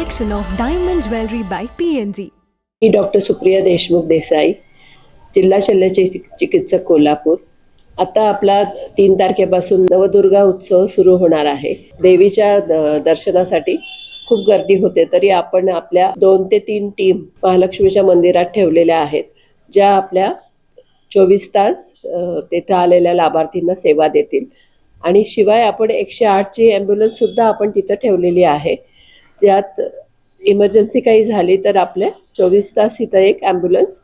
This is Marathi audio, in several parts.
collection of diamond jewelry by PNG. मी डॉक्टर सुप्रिया देशमुख देसाई जिल्हा शल्य चिकित्सक कोल्हापूर. आता आपला तीन तारखेपासून नवदुर्गा उत्सव सुरू होणार आहे. देवीच्या द- दर्शनासाठी खूप गर्दी होते तरी आपण आपल्या दोन ते तीन टीम महालक्ष्मीच्या मंदिरात ठेवलेल्या आहेत ज्या आपल्या चोवीस तास अ, तेथे आलेल्या लाभार्थींना सेवा देतील. आणि शिवाय आपण एकशे आठची ॲम्ब्युलन्ससुद्धा आपण तिथं ठेवलेली आहे. ज्यात इमर्जन्सी काही झाली तर आपले चोवीस तास इथं एक ॲम्ब्युलन्स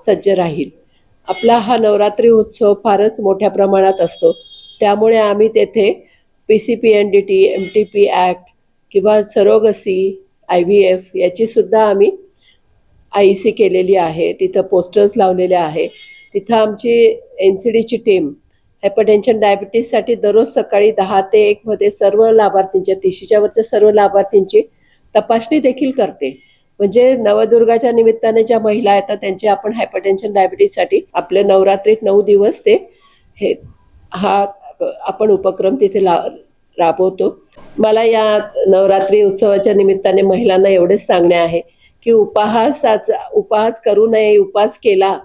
सज्ज राहील. आपला हा नवरात्री उत्सव फारच मोठ्या प्रमाणात असतो. त्यामुळे आम्ही तेथे P C P N D T M T P act किंवा सरोगसी आय व्ही एफ याचीसुद्धा आम्ही आय सी केलेली आहे. तिथं पोस्टर्स लावलेले आहे. तिथं आमची एन सी डीची टीम हायपरटेन्शन डायबिटीजसाठी दररोज सकाळी दहा ते एकमध्ये सर्व लाभार्थींच्या तिशीच्या वरच्या सर्व लाभार्थींची तपासणी देखील करते. म्हणजे नवदुर्गाच्या निमित्ताने ज्या महिला येतात त्यांचे आपण हायपरटेन्शन डायबिटीजसाठी आपले नवरात्रीत नऊ दिवस ते हे हा आपण उपक्रम तिथे ला राबवतो. मला या नवरात्री उत्सवाच्या निमित्ताने महिलांना एवढेच सांगणे आहे की उपहासाचा उपहास करू नये उपवास केला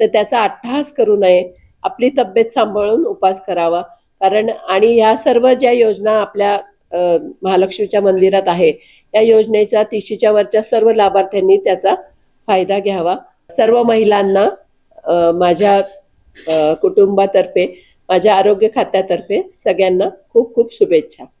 तर त्याचा अट्टहास करू नये. आपली तब्येत सांभाळून उपवास करावा. कारण आणि ह्या सर्व ज्या योजना आपल्या महालक्ष्मीच्या मंदिरात आहे या योजनेच्या तिशीच्या वरच्या सर्व लाभार्थ्यांनी त्याचा फायदा घ्यावा. सर्व महिलांना माझ्या कुटुंबातर्फे माझ्या आरोग्य खात्यातर्फे सगळ्यांना खूप खूप शुभेच्छा.